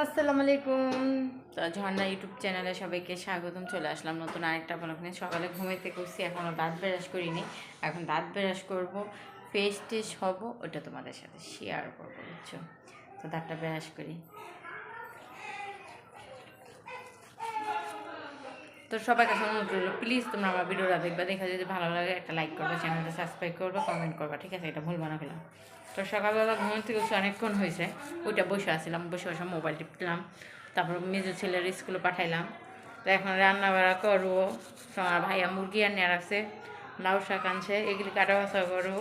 আসসালামু আলাইকুম। তো ঝর্ণা ইউটিউব চ্যানেলে সবাইকে স্বাগতম, চলে আসলাম নতুন আরেকটা ব্লগ নিয়ে সকালে ঘুমাইতে করছি এখনও দাঁত ব্রাশ করিনি। এখন দাঁত ব্রাশ করব ফেস টেস হব, ওটা তোমাদের সাথে শেয়ার করব, বুঝছ? তো দাঁতটা ব্রাশ করি। তো সবার কাছে রইল প্লিজ তোমরা আমার ভিডিওটা দেখবে, দেখে যদি ভালো লাগে একটা লাইক করবে, চ্যানেলটা সাবস্ক্রাইব করবে কমেন্ট করবে, ঠিক আছে? এটা ভুলবা না ফেলাম তো সকালবেলা ঘুম থেকে উঠে অনেকক্ষণ হয়েছে। ওইটা বসে আসছিলাম বসে বসে মোবাইল টিপলাম। তারপর মেজো ছেলের স্কুলে পাঠাইলাম। তো এখন রান্না বাড়া করব আমার ভাইয়া মুরগি আনিয়ে রাখছে, লাউ শাক আনছে এগুলি কাটা বাছা করব।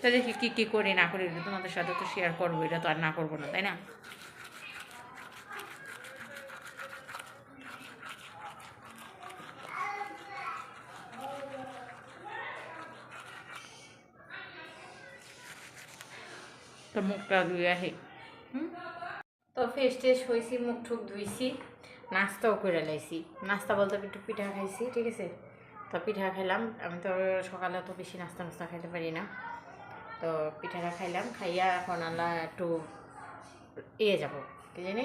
তো দেখি কী কী করি না করি তোমাদের সাথে তো শেয়ার করব, এটা তো আর না করব না, তাই না? তো মুখটা ধুয়ে আসি হুম? তো ফেস টেস হয়েছি মুখ টুক ধুইছি, নাস্তাও করে লাইছি। নাস্তা বলতে একটু পিঠা খাইছি, ঠিক আছে? তো পিঠা খাইলাম, আমি তো সকালে তো বেশি নাস্তা নাস্তা খাইতে পারি না। তো পিঠাটা খাইলাম, খাইয়া এখন আমরা একটু ইয়ে যাব, কি জানি?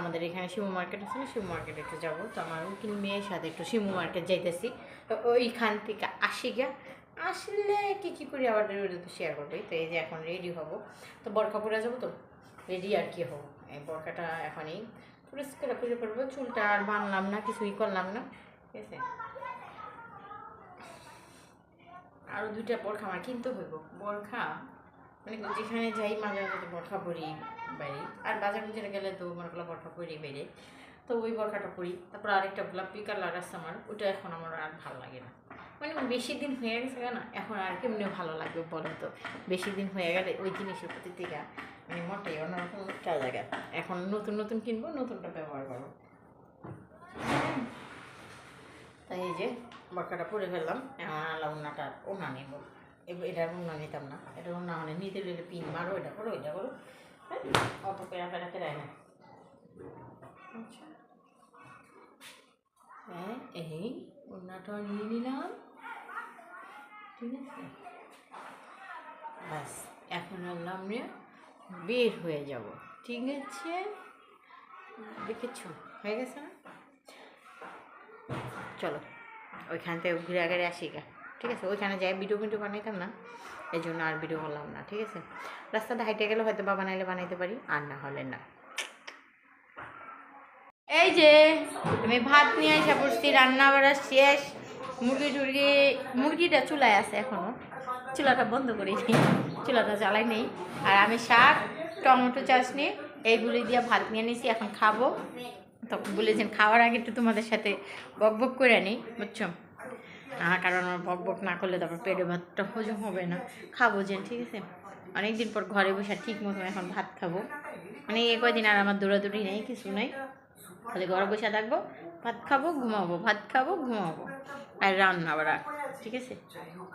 আমাদের এখানে শিমু মার্কেট আছে না, শিমু মার্কেটে একটু যাব। তো আমার উকিল মেয়ের সাথে একটু শিমু মার্কেট যাইতেছি। তো ওইখান থেকে আসি গিয়া আসলে কী কী করি আবার ওটা তো শেয়ার করবোই তো, এই যে এখন রেডি হব। তো বরখা পরে যাব তো রেডি আর কি হব। এই বরকাটা এখনই পরিষ্কার করে করব। চুলটা আর বানলাম না, কিছুই করলাম না, ঠিক আছে? আরও দুইটা বরখা আমার কিনতে হইব। বরখা মানে যেখানে যাই মাঝে মাঝে বরখা পরি বাইরে আর বাজার বাজারে গেলে তো মনে করলাম বরখা পরি বেড়ে। তো ওই বরখাটা পরি। তারপর আরেকটা গোলাপি কালার আসছে আমার ওটা এখন আমার আর ভালো লাগে না। মানে বেশি দিন হয়ে গেছে না এখন আর কেমনি ভালো লাগবে বলো তো? বেশি দিন হয়ে গেলে ওই জিনিসের প্রতি থেকে মানে মোটেই অন্যরকম একটা জায়গা। এখন নতুন নতুন কিনবো নতুনটা ব্যবহার করব। তাই এই যে বরকাটা পরে ফেললাম এখন আলাদা উন্নাটা ওনা নেব। এটার উন্না নিতাম না এটা উন্না মানে নিতে গেলে পিন মারো এটা করো এটা করো। হ্যাঁ, অত পেরা ফেরা ফেরায় না। আচ্ছা। হ্যাঁ এই উন্নাটা নিয়ে নিলাম। ঠিক আছে? ব্যাস, এখন আল্লাহ আমরা বের হয়ে যাব। ঠিক আছে? দেখেছ? হয়ে গেছে না? চলো, ওইখান থেকে ঘুরে আগে আসি গা। ঠিক আছে? ওইখানে যাই ভিডিও ভিডিও বানাইতাম না। এই জন্য আর ভিডিও করলাম না, ঠিক আছে? রাস্তাটা হাইটে গেলে হয়তো বা বানাইলে বানাইতে পারি, আর না হলে না। এই যে, আমি ভাত নিয়ে এসে পড়ছি রান্না বাড়া শেষ। মুরগি টুরগি, মুরগিটা চুলায় আছে এখনও। চুলাটা বন্ধ করি চুলাটা জ্বালাই নেই। আর আমি শাক, টমেটো চাটনি, এইগুলি দিয়ে ভাত নিয়ে নিয়েছি এখন খাব। তখন বলেছেন খাওয়ার আগে একটু তোমাদের সাথে বক বক করে নিই বুঝছ? কারণ আমার বক বক না করলে তারপর পেটে ভাতটা হজম হবে না। খাব যে, ঠিক আছে? অনেক দিন পর ঘরে বসে ঠিক মতো এখন ভাত খাব। মানে এ কয়দিন আর আমার দৌড়াদৌড়ি নেই, কিছু নেই। খালি ঘরে বসে থাকব ভাত খাব ঘুমাবো ভাত খাব ঘুমাবো। আর রান্না বাড়া ঠিক আছে? যাই হোক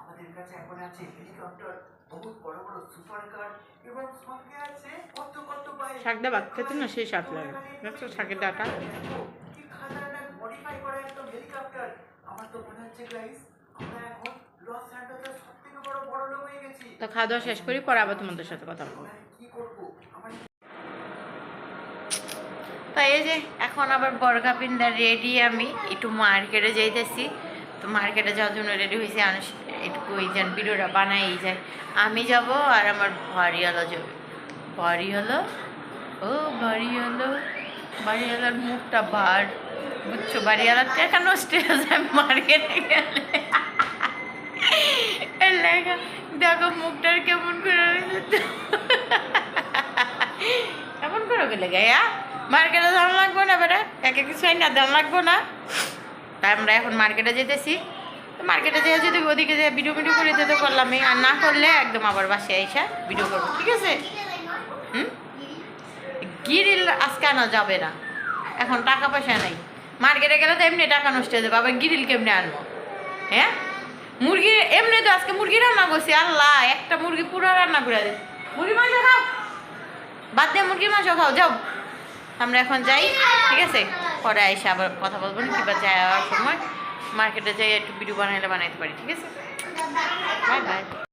আমাদের কাছে এখন আছে হেলিকপ্টার বহুত বড় বড় সুপার কার এবং সঙ্গে আছে কত কত বাইক শাক দা ভাত খেতে না সেই স্বাদ লাগে। দেখছ শাকের ডাটা? কি খাতারনাক মডিফাই করা একদম হেলিকপ্টার আমার তো মনে হচ্ছে গাইস আমরা এখন লস অ্যান্ডোসের সবথেকে বড় বড় লোক হয়ে গেছি। তো খাওয়া দাওয়া শেষ করি পরে আবার তোমাদের সাথে কথা বলব আমরা কি করব আমার তাই এই যে এখন আবার বর্গা পিন্দা রেডি আমি, একটু মার্কেটে যাইতেছি। তো মার্কেটে যাওয়ার জন্য রেডি হয়েছি মানুষ একটু ওই যেন ভিডিওটা বানাই যায় আমি যাব আর আমার বাড়িওয়ালা যাবে। বাড়ি হলো ও বাড়ি হলো বাড়িওয়ালার মুখটা বার বুঝছ, বাড়িওয়ালার টাকা নষ্ট হয়ে যায় মার্কেটে গেলে। দেখো মুখটার কেমন করে। এমন করে গেলে গায়া মার্কেটে দাম লাগবো না বেটা? একে কিছু না দাম লাগবো না। তাই আমরা এখন মার্কেটে যেতেছি। মার্কেটে যেয়ে যদি ওদিকে যে ভিডিও ভিডিও করে দিতে করলামই আর না করলে একদম আবার বাসে এসে ভিডিও করব, ঠিক আছে? হুম? গিরিল আজকে আনা যাবে না। এখন টাকা পয়সা নেই। মার্কেটে গেলে তো এমনি টাকা নষ্ট হয়ে যাবে। আবার গিরিল কেমনে আনব? হ্যাঁ? মুরগি এমনি তো আজকে মুরগি রান্না করছি, আল্লাহ, একটা মুরগি পুরো রান্না করে মুরগি মাংস খাও। বাদ দিয়ে মুরগির মাংস খাও, যাও। আমরা এখন যাই, ঠিক আছে? পরে এসে আবার কথা বলব না কিংবা যাওয়ার সময়। মার্কেটে যাই একটু ভিডিও বানাইলে বানাইতে পারি, ঠিক আছে? Bye bye.